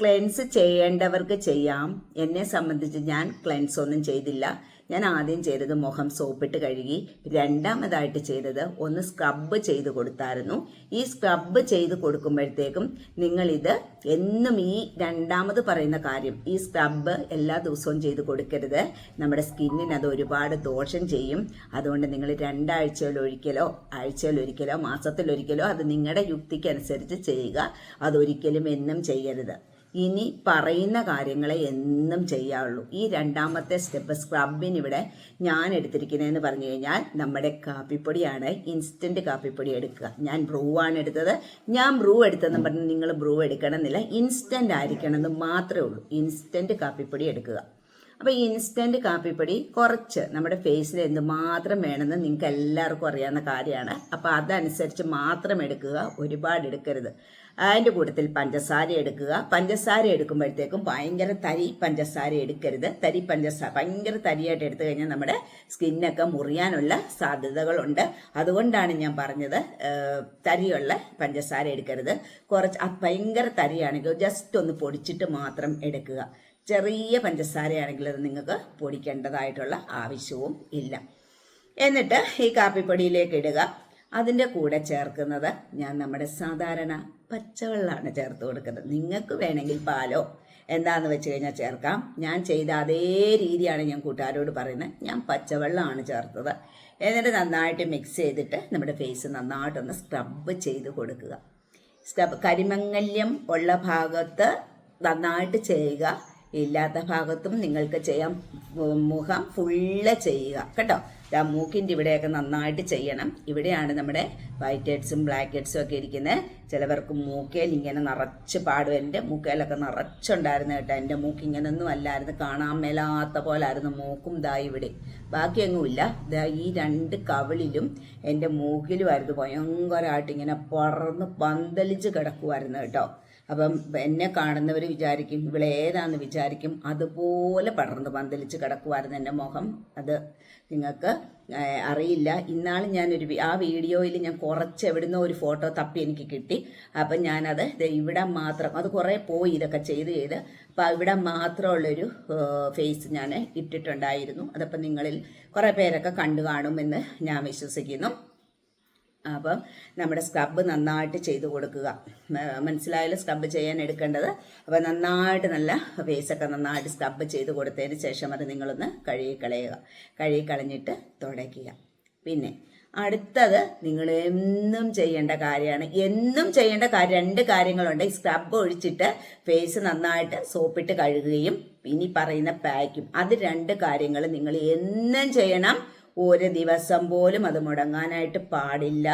ക്ലെൻസ് ചെയ്യേണ്ടവർക്ക് ചെയ്യാം. എന്നെ സംബന്ധിച്ച് ഞാൻ ക്ലെൻസ് ഒന്നും ചെയ്തില്ല. ഞാൻ ആദ്യം ചെയ്തത് മുഖം സോപ്പിട്ട് കഴുകി രണ്ടാമതായിട്ട് ചെയ്തത് ഒന്ന് സ്ക്രബ് ചെയ്ത് കൊടുത്തായിരുന്നു. ഈ സ്ക്രബ് ചെയ്ത് കൊടുക്കുമ്പോഴത്തേക്കും നിങ്ങളിത് എന്നും ഈ രണ്ടാമത് പറയുന്ന കാര്യം ഈ സ്ക്രബ് എല്ലാ ദിവസവും ചെയ്ത് കൊടുക്കരുത്. നമ്മുടെ സ്കിന്നിന് അത് ഒരുപാട് ദോഷം ചെയ്യും. അതുകൊണ്ട് നിങ്ങൾ രണ്ടാഴ്ചയിലൊരിക്കലോ ഒരിക്കലോ മാസത്തിലൊരിക്കലോ അത് നിങ്ങളുടെ യുക്തിക്കനുസരിച്ച് ചെയ്യുക. അതൊരിക്കലും എന്നും ചെയ്യരുത്. ഇനി പറയുന്ന കാര്യങ്ങളെ എന്നും ചെയ്യാവുള്ളൂ. ഈ രണ്ടാമത്തെ സ്റ്റെപ്പ് സ്ക്രബിന് ഇവിടെ ഞാൻ എടുത്തിരിക്കുന്നതെന്ന് പറഞ്ഞു കഴിഞ്ഞാൽ നമ്മുടെ കാപ്പിപ്പൊടിയാണ് ഇൻസ്റ്റന്റ് കാപ്പിപ്പൊടി എടുക്കുക. ഞാൻ ബ്രൂ ആണ് എടുത്തത്. ഞാൻ ബ്രൂ എടുത്തതെന്ന് പറഞ്ഞ് നിങ്ങൾ ബ്രൂ എടുക്കണമെന്നില്ല. ഇൻസ്റ്റന്റ് ആയിരിക്കണം എന്ന് മാത്രമേ ഉള്ളൂ. ഇൻസ്റ്റന്റ് കാപ്പിപ്പൊടി എടുക്കുക. അപ്പോൾ ഈ കാപ്പിപ്പൊടി കുറച്ച് നമ്മുടെ ഫേസിൽ എന്തുമാത്രം വേണമെന്ന് നിങ്ങൾക്ക് എല്ലാവർക്കും അറിയാവുന്ന കാര്യമാണ്. അപ്പോൾ അതനുസരിച്ച് മാത്രം എടുക്കുക ഒരുപാട് എടുക്കരുത്. അതിന്റെ കൂട്ടത്തിൽ പഞ്ചസാര എടുക്കുക. പഞ്ചസാര എടുക്കുമ്പോഴത്തേക്കും ഭയങ്കര തരി പഞ്ചസാര എടുക്കരുത്. തരി പഞ്ചസാര ഭയങ്കര തരിയായിട്ട് എടുത്തു കഴിഞ്ഞാൽ നമ്മുടെ സ്കിന്നൊക്കെ മുറിയാനുള്ള സാധ്യതകളുണ്ട്. അതുകൊണ്ടാണ് ഞാൻ പറഞ്ഞത് തരിയുള്ള പഞ്ചസാര എടുക്കരുത്. കുറച്ച് ഭയങ്കര തരിയാണെങ്കിൽ ജസ്റ്റ് ഒന്ന് പൊടിച്ചിട്ട് മാത്രം എടുക്കുക. ചെറിയ പഞ്ചസാരയാണെങ്കിൽ അത് നിങ്ങൾക്ക് പൊടിക്കേണ്ടതായിട്ടുള്ള ആവശ്യവും ഇല്ല. എന്നിട്ട് ഈ കാപ്പിപ്പൊടിയിലേക്ക് ഇടുക. അതിന്റെ കൂടെ ചേർക്കുന്നത് ഞാൻ നമ്മുടെ സാധാരണ പച്ചവെള്ളമാണ് ചേർത്ത് കൊടുക്കുന്നത്. നിങ്ങൾക്ക് വേണമെങ്കിൽ പാലോ എന്താന്ന് വെച്ച് കഴിഞ്ഞാൽ ചേർക്കാം. ഞാൻ ചെയ്ത അതേ രീതിയാണ് ഞാൻ കൂട്ടുകാരോട് പറയുന്നത്. ഞാൻ പച്ചവെള്ളമാണ് ചേർത്തത്. എന്നിട്ട് നന്നായിട്ട് മിക്സ് ചെയ്തിട്ട് നമ്മുടെ ഫേസ് നന്നായിട്ടൊന്ന് സ്ക്രബ് ചെയ്ത് കൊടുക്കുക. സ്ക്രബ് കരിമങ്ങല്യം ഉള്ള ഭാഗത്ത് നന്നായിട്ട് ചെയ്യുക. ഇല്ലാത്ത ഭാഗത്തും നിങ്ങൾക്ക് ചെയ്യാം. മുഖം ഫുള്ള് ചെയ്യുക. കേട്ടോ? ദാ മൂക്കിന്റെ ഇവിടെയൊക്കെ നന്നായിട്ട് ചെയ്യണം. ഇവിടെയാണ് നമ്മുടെ വൈറ്റ് ഹെഡ്സും ബ്ലാക്ക് ഹെഡ്സും ഒക്കെ ഇരിക്കുന്നത് ചിലവർക്ക് മൂക്കേൽ ഇങ്ങനെ നിറച്ച് പാടും. എന്റെ മൂക്കേലൊക്കെ നിറച്ചുണ്ടായിരുന്നു കേട്ടോ. എന്റെ മൂക്ക് ഇങ്ങനൊന്നും അല്ലായിരുന്നു. കാണാൻ മേലാത്ത പോലായിരുന്നു മൂക്കും ദാ ഇവിടെ. ബാക്കിയൊന്നുമില്ല. ദാ ഈ രണ്ട് കവിളിലും എന്റെ മൂക്കിലുമായിരുന്നു ഭയങ്കരമായിട്ട് ഇങ്ങനെ പറന്ന് പന്തലിച്ച് കിടക്കുമായിരുന്നു കേട്ടോ. അപ്പം എന്നെ കാണുന്നവർ വിചാരിക്കും ഇവിടെ ഏതാന്ന് വിചാരിക്കും അതുപോലെ പടർന്ന് പന്തലിച്ച് കിടക്കുമായിരുന്നു എന്റെ മുഖം. അത് നിങ്ങൾക്ക് അറിയില്ല. ഇന്നാളും ഞാനൊരു ആ വീഡിയോയിൽ ഞാൻ കുറച്ച് എവിടുന്നോ ഒരു ഫോട്ടോ തപ്പി എനിക്ക് കിട്ടി. അപ്പം ഞാനത് ഇവിടെ മാത്രം അത് കുറേ പോയി ഇതൊക്കെ ചെയ്ത് ചെയ്ത്. അപ്പം ഇവിടെ മാത്രമുള്ളൊരു ഫേസ് ഞാൻ ഇട്ടിട്ടുണ്ടായിരുന്നു. അതപ്പം നിങ്ങളിൽ കുറേ പേരൊക്കെ കണ്ടു കാണുമെന്ന് ഞാൻ വിശ്വസിക്കുന്നു. അപ്പം നമ്മുടെ സ്ക്രബ് നന്നായിട്ട് ചെയ്ത് കൊടുക്കുക. മനസ്സിലായാലും സ്ക്രബ് ചെയ്യാൻ എടുക്കേണ്ടത്? അപ്പം നന്നായിട്ട് നല്ല ഫേസൊക്കെ നന്നായിട്ട് സ്ക്രബ് ചെയ്ത് കൊടുത്തതിന് ശേഷം അത് നിങ്ങളൊന്ന് കഴുകി കളയുക. കഴുകി കളഞ്ഞിട്ട് തുടയ്ക്കുക. പിന്നെ അടുത്തത് നിങ്ങൾ എന്നും ചെയ്യേണ്ട കാര്യമാണ്. എന്നും ചെയ്യേണ്ട കാര്യം രണ്ട് കാര്യങ്ങളുണ്ട്. ഈ സ്ക്രബ് ഒഴിച്ചിട്ട് ഫേസ് നന്നായിട്ട് സോപ്പിട്ട് കഴുകുകയും ഇനി പറയുന്ന പാക്കും അത് രണ്ട് കാര്യങ്ങൾ നിങ്ങൾ എന്നും ചെയ്യണം. ഒരു ദിവസം പോലും അത് മുടങ്ങാനായിട്ട് പാടില്ല.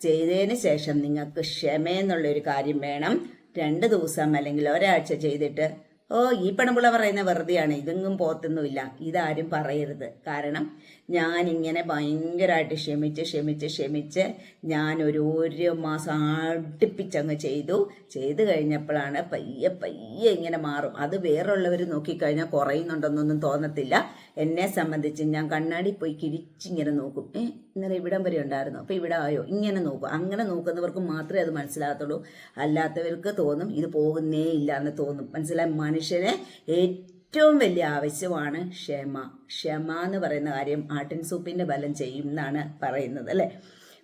ചെയ്തതിന് ശേഷം നിങ്ങൾക്ക് ക്ഷമയെന്നുള്ളൊരു കാര്യം വേണം. രണ്ട് ദിവസം അല്ലെങ്കിൽ ഒരാഴ്ച ചെയ്തിട്ട് ഓ ഈ പെണുപിള്ള പറയുന്ന വെറുതെയാണ്. ഇതെങ്ങും പോത്തൊന്നുമില്ല. ഇതാരും പറയരുത്. കാരണം ഞാനിങ്ങനെ ഭയങ്കരമായിട്ട് ക്ഷമിച്ച് ക്ഷമിച്ച് ക്ഷമിച്ച് ഞാൻ ഒരു ഒരു മാസം അടുപ്പിച്ചങ്ങ് ചെയ്തു. ചെയ്തു കഴിഞ്ഞപ്പോഴാണ് പയ്യെ പയ്യെ ഇങ്ങനെ മാറും. അത് വേറുള്ളവർ നോക്കിക്കഴിഞ്ഞാൽ കുറയുന്നുണ്ടെന്നൊന്നും തോന്നത്തില്ല. എന്നെ സംബന്ധിച്ച് ഞാൻ കണ്ണാടി പോയി കിഴിച്ചിങ്ങനെ നോക്കും. ഏ ഇന്നലെ ഇവിടം വരെ ഉണ്ടായിരുന്നു? അപ്പോൾ ഇവിടെ ആയോ? ഇങ്ങനെ നോക്കും. അങ്ങനെ നോക്കുന്നവർക്ക് മാത്രമേ അത് മനസ്സിലാകത്തുള്ളൂ. അല്ലാത്തവർക്ക് തോന്നും ഇത് പോകുന്നേ ഇല്ല എന്ന് തോന്നും. മനസ്സിലായി? മനുഷ്യനെ ഏറ്റവും വലിയ ആവശ്യമാണ് ക്ഷമ. ക്ഷമ എന്ന് പറയുന്ന കാര്യം ആട്ടിൻ സൂപ്പിന്റെ ബലം ചെയ്യും എന്നാണ് പറയുന്നത് അല്ലേ?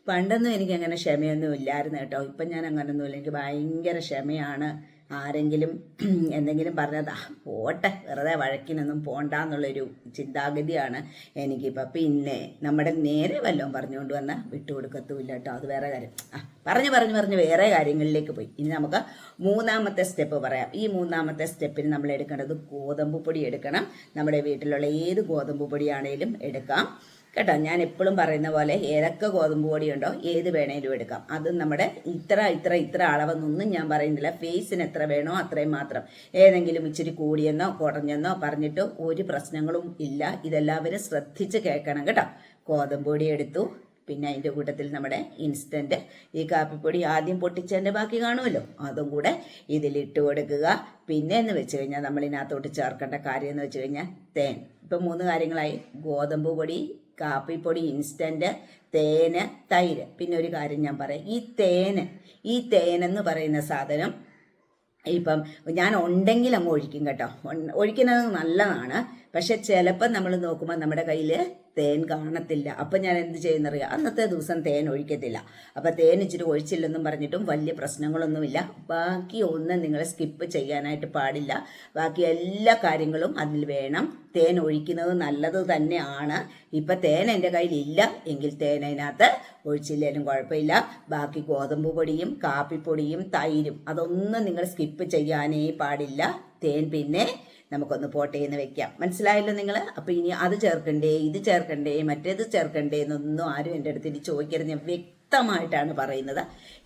പണ്ടൊന്നും എനിക്ക് അങ്ങനെ ക്ഷമയൊന്നും ഇല്ലായിരുന്നു കേട്ടോ. ഇപ്പം ഞാൻ അങ്ങനൊന്നുമില്ല. എനിക്ക് ഭയങ്കര ക്ഷമയാണ്. ആരെങ്കിലും എന്തെങ്കിലും പറഞ്ഞത് "ആ, പോട്ടെ വെറുതെ വഴക്കിനൊന്നും പോണ്ട എന്നുള്ളൊരു ചിന്താഗതിയാണ് എനിക്കിപ്പോൾ പിന്നെ നമ്മുടെ നേരെ വല്ലതും പറഞ്ഞുകൊണ്ട് വന്നാൽ വിട്ടുകൊടുക്കത്തുമില്ല കേട്ടോ അത് വേറെ കാര്യം. ആ പറഞ്ഞു പറഞ്ഞു പറഞ്ഞ് വേറെ കാര്യങ്ങളിലേക്ക് പോയി. ഇനി നമുക്ക് മൂന്നാമത്തെ സ്റ്റെപ്പ് പറയാം. ഈ മൂന്നാമത്തെ സ്റ്റെപ്പിന് നമ്മൾ എടുക്കേണ്ടത് ഗോതമ്പ് പൊടി എടുക്കണം. നമ്മുടെ വീട്ടിലുള്ള ഏത് ഗോതമ്പ് പൊടിയാണേലും എടുക്കാം. കേട്ടോ ഞാൻ എപ്പോഴും പറയുന്ന പോലെ ഏതൊക്കെ ഗോതമ്പ് ഉണ്ടോ ഏത് വേണേലും എടുക്കാം. അത് നമ്മുടെ ഇത്ര ഇത്ര ഇത്ര അളവെന്നൊന്നും ഞാൻ പറയുന്നില്ല. ഫേസിന് എത്ര വേണോ അത്രയും മാത്രം. ഏതെങ്കിലും ഇച്ചിരി കൂടിയെന്നോ കുറഞ്ഞെന്നോ പറഞ്ഞിട്ട് ഒരു പ്രശ്നങ്ങളും ഇല്ല. ഇതെല്ലാവരും ശ്രദ്ധിച്ച് കേൾക്കണം കേട്ടോ. ഗോതമ്പ് പൊടി എടുത്തു. പിന്നെ അതിന്റെ കൂട്ടത്തിൽ നമ്മുടെ ഇൻസ്റ്റന്റ് ഈ കാപ്പിപ്പൊടി ആദ്യം പൊട്ടിച്ചതിന്റെ ബാക്കി കാണുമല്ലോ? അതും കൂടെ ഇതിലിട്ട് കൊടുക്കുക. പിന്നെ എന്ന് വെച്ച് കഴിഞ്ഞാൽ നമ്മൾ ഇതിനകത്തോട്ട് ചേർക്കേണ്ട കാര്യം എന്ന് വെച്ച് കഴിഞ്ഞാൽ തേൻ. ഇപ്പം മൂന്ന് കാര്യങ്ങളായി. ഗോതമ്പ് പൊടി കാപ്പിപ്പൊടി ഇൻസ്റ്റന്റ് തേന് തൈര്. പിന്നെ ഒരു കാര്യം ഞാൻ പറയാം. ഈ തേന് ഈ തേനെന്ന് പറയുന്ന സാധനം ഇപ്പം ഞാൻ ഉണ്ടെങ്കിൽ അങ്ങ് ഒഴിക്കും കേട്ടോ. ഒഴിക്കുന്നത് നല്ലതാണ്. പക്ഷെ ചിലപ്പം നമ്മൾ നോക്കുമ്പോൾ നമ്മുടെ കയ്യിൽ തേൻ കാണത്തില്ല. അപ്പം ഞാൻ എന്ത് ചെയ്യുന്നറിയാം? അന്നത്തെ ദിവസം തേൻ ഒഴിക്കത്തില്ല. അപ്പം തേൻ ഇച്ചിരി ഒഴിച്ചില്ലെന്നും പറഞ്ഞിട്ടും വലിയ പ്രശ്നങ്ങളൊന്നുമില്ല. ബാക്കി ഒന്നും നിങ്ങൾ സ്കിപ്പ് ചെയ്യാനായിട്ട് പാടില്ല. ബാക്കി എല്ലാ കാര്യങ്ങളും അതിൽ വേണം. തേൻ ഒഴിക്കുന്നത് നല്ലത് തന്നെയാണ്. ഇപ്പം തേൻ എന്റെ കയ്യിലില്ല. എങ്കിൽ തേൻ അതിനകത്ത് ഒഴിച്ചില്ലേലും കുഴപ്പമില്ല. ബാക്കി ഗോതമ്പ് പൊടിയും കാപ്പിപ്പൊടിയും തൈരും അതൊന്നും നിങ്ങൾ സ്കിപ്പ് ചെയ്യാനേ പാടില്ല. തേൻ പിന്നെ നമുക്കൊന്ന് പോട്ടേന്ന് വെക്കാം. മനസ്സിലായല്ലോ നിങ്ങൾ അപ്പോൾ ഇനി അത് ചേർക്കണ്ടേ ഇത് ചേർക്കണ്ടേ മറ്റേത് ചേർക്കണ്ടേ എന്നൊന്നും ആരും എന്റെ അടുത്ത് ഇനി ചോദിക്കരുത്. ഞാൻ വ്യക്തമായിട്ടാണ് പറയുന്നത്.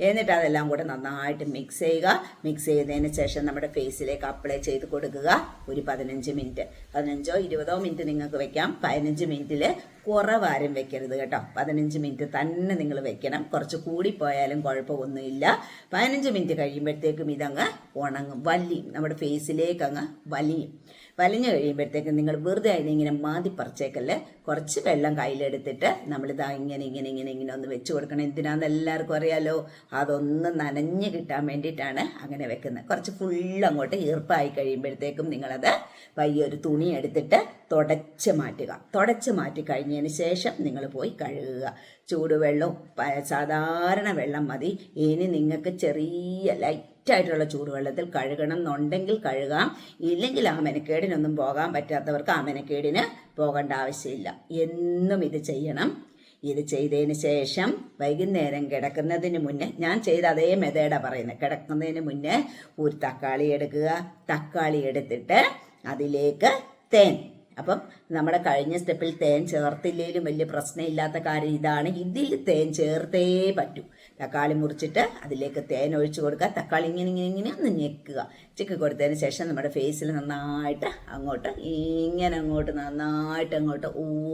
എന്നിട്ട് അതെല്ലാം കൂടെ നന്നായിട്ട് മിക്സ് ചെയ്യുക. മിക്സ് ചെയ്തതിന് ശേഷം നമ്മുടെ ഫേസിലേക്ക് അപ്ലൈ ചെയ്ത് കൊടുക്കുക. ഒരു പതിനഞ്ച് മിനിറ്റ് പതിനഞ്ചോ ഇരുപതോ മിനിറ്റ് നിങ്ങൾക്ക് വെക്കാം. പതിനഞ്ച് മിനിറ്റിൽ കുറവാരും വെക്കരുത് കേട്ടോ. പതിനഞ്ച് മിനിറ്റ് തന്നെ നിങ്ങൾ വെക്കണം. കുറച്ച് കൂടിപ്പോയാലും കുഴപ്പമൊന്നുമില്ല. പതിനഞ്ച് മിനിറ്റ് കഴിയുമ്പോഴത്തേക്കും ഇതങ്ങ് ഉണങ്ങും. വലിയും നമ്മുടെ ഫേസിലേക്ക് അങ്ങ് വലിയും. വലിഞ്ഞു കഴിയുമ്പോഴത്തേക്കും നിങ്ങൾ വെറുതെ അതിനിങ്ങനെ മാതി പറിച്ചേക്കല്ല്? കുറച്ച് വെള്ളം കയ്യിലെടുത്തിട്ട് നമ്മളിതാ ഇങ്ങനെ ഇങ്ങനെ ഇങ്ങനെ ഇങ്ങനെ ഒന്ന് വെച്ച് കൊടുക്കണം. എന്തിനാന്ന് എല്ലാവർക്കും അറിയാലോ? അതൊന്ന് നനഞ്ഞ് കിട്ടാൻ വേണ്ടിയിട്ടാണ് അങ്ങനെ വെക്കുന്നത്. കുറച്ച് ഫുൾ അങ്ങോട്ട് ഈർപ്പായി കഴിയുമ്പോഴത്തേക്കും നിങ്ങളത് പയ്യെ ഒരു തുണി എടുത്തിട്ട് തുടച്ച് മാറ്റുക. തുടച്ച് മാറ്റി കഴിഞ്ഞതിന് ശേഷം നിങ്ങൾ പോയി കഴുകുക. ചൂടുവെള്ളവും സാധാരണ വെള്ളം മതി. ഇനി നിങ്ങൾക്ക് ചെറിയ ലൈറ്റായിട്ടുള്ള ചൂടുവെള്ളത്തിൽ കഴുകണം എന്നുണ്ടെങ്കിൽ കഴുകാം. ഇല്ലെങ്കിൽ ആ മെനക്കേടിനൊന്നും പോകാൻ പറ്റാത്തവർക്ക് ആ മെനക്കേടിന് പോകേണ്ട ആവശ്യമില്ല. എന്നും ഇത് ചെയ്യണം. ഇത് ചെയ്തതിന് ശേഷം വൈകുന്നേരം കിടക്കുന്നതിന് മുന്നേ ഞാൻ ചെയ്ത അതേ മെതേഡാണ് പറയുന്നത്. കിടക്കുന്നതിന് മുന്നേ ഒരു തക്കാളി എടുക്കുക. തക്കാളി എടുത്തിട്ട് അതിലേക്ക് തേൻ അപ്പം നമ്മുടെ കഴിഞ്ഞ സ്റ്റെപ്പിൽ തേൻ ചേർത്തില്ലെങ്കിലും വലിയ പ്രശ്നമില്ലാത്ത കാര്യം ഇതാണ്. ഇതിൽ തേൻ ചേർത്തേ പറ്റൂ. തക്കാളി മുറിച്ചിട്ട് അതിലേക്ക് തേൻ ഒഴിച്ചു കൊടുക്കുക. തക്കാളി ഇങ്ങനെ ഇങ്ങനെ ഇങ്ങനെ ഒന്ന് ഞെക്കുക. ചിക്കി കൊടുത്തതിന് ശേഷം നമ്മുടെ ഫേസിൽ നന്നായിട്ട് അങ്ങോട്ട് ഇങ്ങനെ അങ്ങോട്ട് നന്നായിട്ട് അങ്ങോട്ട്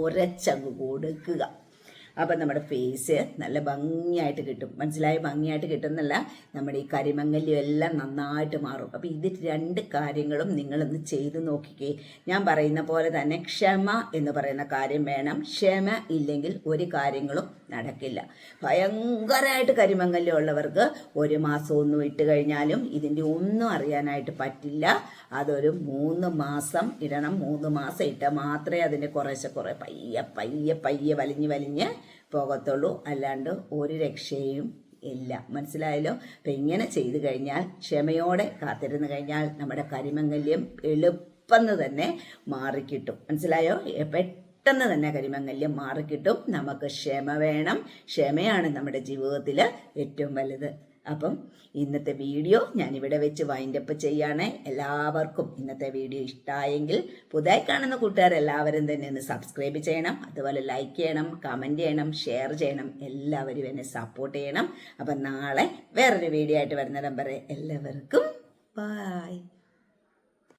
ഉരച്ചങ്ങ് കൊടുക്കുക. അപ്പം നമ്മുടെ ഫേസ് നല്ല ഭംഗിയായിട്ട് കിട്ടും. മനസ്സിലായ? ഭംഗിയായിട്ട് കിട്ടുന്നല്ല നമ്മുടെ ഈ കരിമങ്ങല്യം എല്ലാം നന്നായിട്ട് മാറും. അപ്പം ഇത് രണ്ട് കാര്യങ്ങളും നിങ്ങളൊന്ന് ചെയ്തു നോക്കിക്കേ. ഞാൻ പറയുന്ന പോലെ തന്നെ ക്ഷമ എന്ന് പറയുന്ന കാര്യം വേണം. ക്ഷമ ഇല്ലെങ്കിൽ ഒരു കാര്യങ്ങളും നടക്കില്ല. ഭയങ്കരമായിട്ട് കരിമങ്ങല്യം ഉള്ളവർക്ക് ഒരു മാസം ഒന്നും ഇട്ട് കഴിഞ്ഞാലും ഇതിന്റെ ഒന്നും അറിയാനായിട്ട് പറ്റില്ല. അതൊരു മൂന്ന് മാസം ഇടണം. മൂന്ന് മാസം ഇട്ടാൽ മാത്രമേ അതിന്റെ കുറേശ്ശെ കുറേ പയ്യെ പയ്യെ പയ്യെ വലിഞ്ഞ് വലിഞ്ഞ് പോകത്തുള്ളൂ. അല്ലാണ്ട് ഒരു രക്ഷയും ഇല്ല. മനസ്സിലായല്ലോ? അപ്പം ഇങ്ങനെ ചെയ്തു കഴിഞ്ഞാൽ ക്ഷമയോടെ കാത്തിരുന്ന് കഴിഞ്ഞാൽ നമ്മുടെ കരിമംഗല്യം എളുപ്പം തന്നെ മാറിക്കിട്ടും. മനസ്സിലായോ? പെട്ടെന്ന് തന്നെ കരിമംഗല്യം മാറിക്കിട്ടും. നമുക്ക് ക്ഷമ വേണം. ക്ഷമയാണ് നമ്മുടെ ജീവിതത്തിൽ ഏറ്റവും വലുത്. അപ്പം ഇന്നത്തെ വീഡിയോ ഞാനിവിടെ വെച്ച് വൈൻഡപ്പ് ചെയ്യാണ്. എല്ലാവർക്കും ഇന്നത്തെ വീഡിയോ ഇഷ്ടമായെങ്കിൽ പുതിയ കാണുന്ന കൂട്ടുകാർ എല്ലാവരും തന്നെ ഒന്ന് സബ്സ്ക്രൈബ് ചെയ്യണം. അതുപോലെ ലൈക്ക് ചെയ്യണം കമന്റ് ചെയ്യണം ഷെയർ ചെയ്യണം. എല്ലാവരും എന്നെ സപ്പോർട്ട് ചെയ്യണം. അപ്പം നാളെ വേറൊരു വീഡിയോ ആയിട്ട് വരുന്ന വരെ എല്ലാവർക്കും ബായ്